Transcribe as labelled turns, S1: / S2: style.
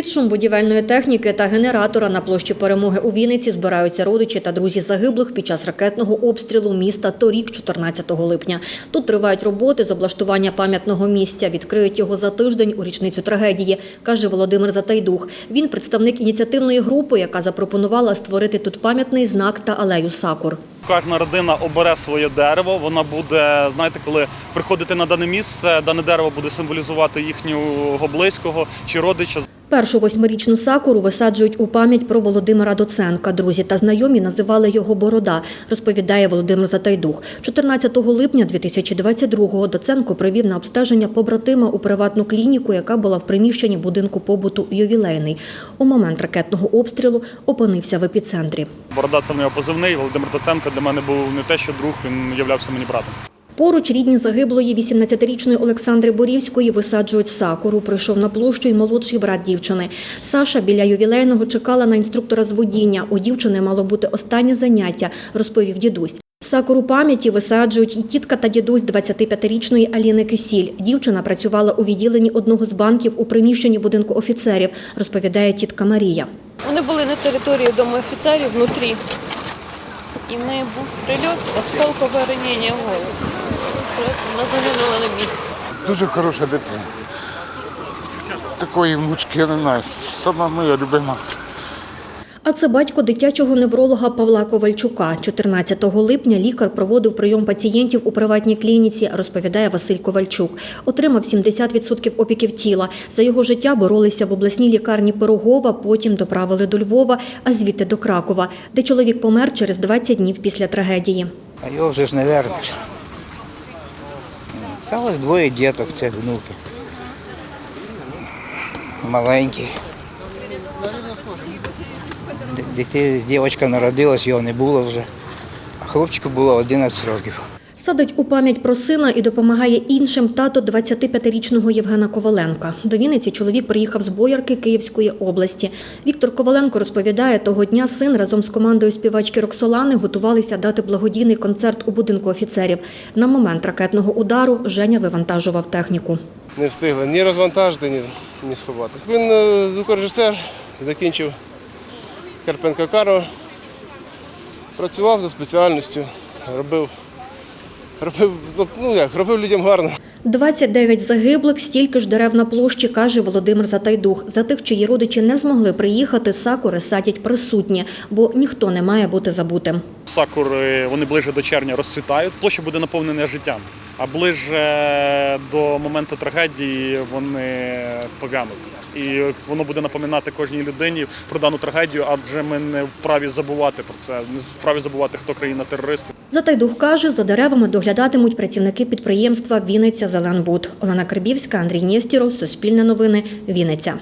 S1: Під шум будівельної техніки та генератора на площі перемоги у Вінниці збираються родичі та друзі загиблих під час ракетного обстрілу міста торік, 14 липня. Тут тривають роботи з облаштування пам'ятного місця. Відкриють його за тиждень у річницю трагедії, каже Володимир Затайдух. Він представник ініціативної групи, яка запропонувала створити тут пам'ятний знак та алею сакур.
S2: Кожна родина обере своє дерево. Вона буде, знаєте, коли приходити на дане місце, дане дерево буде символізувати їхнього близького чи родича.
S1: Першу восьмирічну сакуру висаджують у пам'ять про Володимира Доценка. Друзі та знайомі називали його Борода, розповідає Володимир Затайдух. 14 липня 2022-го Доценко привів на обстеження побратима у приватну клініку, яка була в приміщенні будинку побуту ювілейний. У момент ракетного обстрілу опинився в епіцентрі.
S2: Борода це нього позивний. Володимир Доценко для мене був не те, що друг, він являвся мені братом.
S1: Поруч рідні загиблої 18-річної Олександри Борівської висаджують сакуру. Прийшов на площу й молодший брат дівчини. Саша біля ювілейного чекала на інструктора з водіння. У дівчини мало бути останнє заняття, розповів дідусь. Сакуру пам'яті висаджують і тітка та дідусь 25-річної Аліни Кисіль. Дівчина працювала у відділенні одного з банків у приміщенні будинку офіцерів, розповідає тітка Марія.
S3: Вони були на території дому офіцерів внутрі. І в неї був прильот, осколкове ранення в голову. Вона загинула на місці.
S4: Дуже хороша дитина. Такої внучки я не знаю. Сама моя любима.
S1: А це батько дитячого невролога Павла Ковальчука. 14 липня лікар проводив прийом пацієнтів у приватній клініці, розповідає Василь Ковальчук. Отримав 70% опіків тіла. За його життя боролися в обласній лікарні Пирогова, потім доправили до Львова, а звідти до Кракова, де чоловік помер через 20 днів після трагедії.
S5: А його вже ж не вернеш. Сталось двоє діток, це внуки. Маленькі. Д- Дити, дівчинка народилась, його не було вже. А хлопчику було 11 років.
S1: Садить у пам'ять про сина і допомагає іншим тато 25-річного Євгена Коваленка. До Вінниці чоловік приїхав з Боярки Київської області. Віктор Коваленко розповідає, того дня син разом з командою співачки Роксолани готувалися дати благодійний концерт у будинку офіцерів. На момент ракетного удару Женя вивантажував техніку.
S6: не встигли ні розвантажити, ні, ні сховатись. Він е, звукорежисер, закінчив Карпенко Каро, працював за спеціальністю, робив, робив, ну як, робив людям гарно.
S1: 29 загиблих, стільки ж дерев на площі, каже Володимир Затайдух. За тих, чиї родичі не змогли приїхати, сакури садять присутні, бо ніхто не має бути забутим.
S2: Сакури вони ближе до червня розцвітають. Площа буде наповнена життям. А ближе до моменту трагедії вони пов'януть. І воно буде напоминати кожній людині про дану трагедію, адже ми не вправі забувати про це, не вправі забувати, хто країна терорист.
S1: Затайдух каже, за деревами доглядатимуть працівники підприємства Вінниця Зеленбуд. Олена Карбівська, Андрій Нєстіров, Суспільне новини, Вінниця.